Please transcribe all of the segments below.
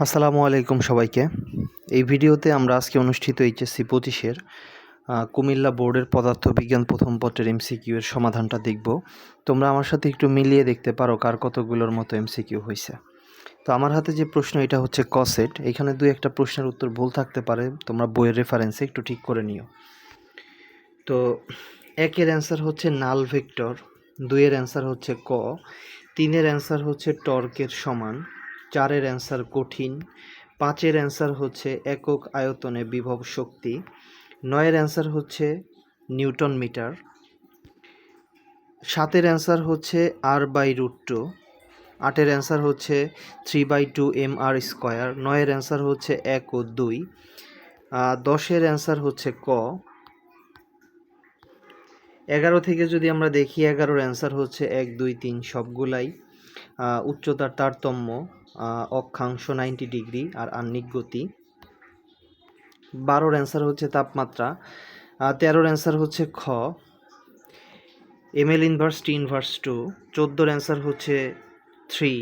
আসসালামু আলাইকুম সবাইকে। এই ভিডিওতে আমরা আজকে অনুষ্ঠিত এইচএসসি পঁচিশের কুমিল্লা বোর্ডের পদার্থবিজ্ঞান প্রথম পত্রের এমসিকিউ এর সমাধানটা দেখব। তোমরা আমার সাথে একটু মিলিয়ে দেখতে পারো কার কতগুলোর মতো এমসিকিউ হয়েছে তো আমার হাতে যে প্রশ্ন, এটা হচ্ছে কসেট। এখানে দুই একটা প্রশ্নের উত্তর ভুল থাকতে পারে, তোমরা বইয়ের রেফারেন্সে একটু ঠিক করে নিও। তো একের অ্যান্সার হচ্ছে নাল ভেক্টর, দুইয়ের অ্যান্সার হচ্ছে ক, তিনের অ্যান্সার হচ্ছে টর্কের সমান। চারের অ্যান্সার কঠিন, পাঁচের অ্যান্সার হচ্ছে একক আয়তনে বিভব শক্তি, নয়ের অ্যান্সার হচ্ছে নিউটন মিটার, সাতের অ্যান্সার হচ্ছে আর বাই রুট টু আটের অ্যান্সার হচ্ছে three by two M R square নয়ের অ্যান্সার হচ্ছে এক ও দুই দশের অ্যান্সার হচ্ছে ক। এগারো থেকে যদি আমরা দেখি, এগারোর অ্যান্সার হচ্ছে এক, দুই, তিন সবগুলাই। উচ্চতার তারতম্য অক্ষাংশ নাইনটি ডিগ্রি আর আহ্নিক গতি। বারোর অ্যান্সার হচ্ছে তাপমাত্রা। তেরোর অ্যান্সার হচ্ছে খ। M L inverse T inverse two চোদ্দোর অ্যান্সার হচ্ছে থ্রি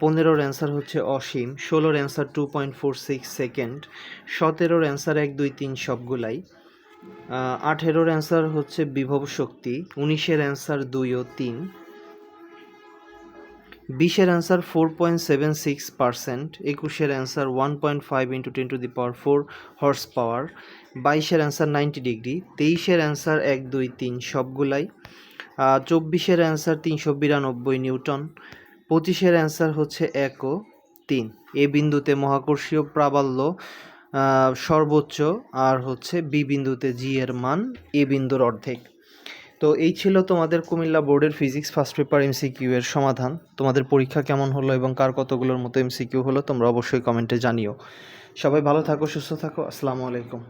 পনেরোর অ্যান্সার হচ্ছে অসীম। ষোলোর answer two point four six second সতেরোর অ্যান্সার এক, দুই, তিন সবগুলাই। আঠেরোর অ্যান্সার হচ্ছে বিভব শক্তি। উনিশের অ্যান্সার দুই ও তিন। বিশের answer four point seven six percent একুশের answer one point five into ten to the power four horse power বাইশের অ্যান্সার নাইনটি ডিগ্রি তেইশের অ্যান্সার এক দুই তিন সবগুলাই চব্বিশের অ্যান্সার তিনশো বিরানব্বই নিউটন, পঁচিশের অ্যান্সার হচ্ছে এক ও তিন। এ বিন্দুতে মহাকর্ষীয় প্রাবল্য সর্বোচ্চ আর হচ্ছে বি বিন্দুতে জি এর মান, এ বিন্দুর অর্ধেক। তো এই ছিল তোমাদের কুমিল্লা বোর্ডের ফিজিক্স ফার্স্ট পেপার এমসিকিউ এর সমাধান। তোমাদের পরীক্ষা কেমন হলো এবং কার কতগুলোর মতো এমসিকিউ হলো তোমরা অবশ্যই কমেন্টে জানিও। সবাই ভালো থাকো, সুস্থ থাকো, আসসালামু আলাইকুম।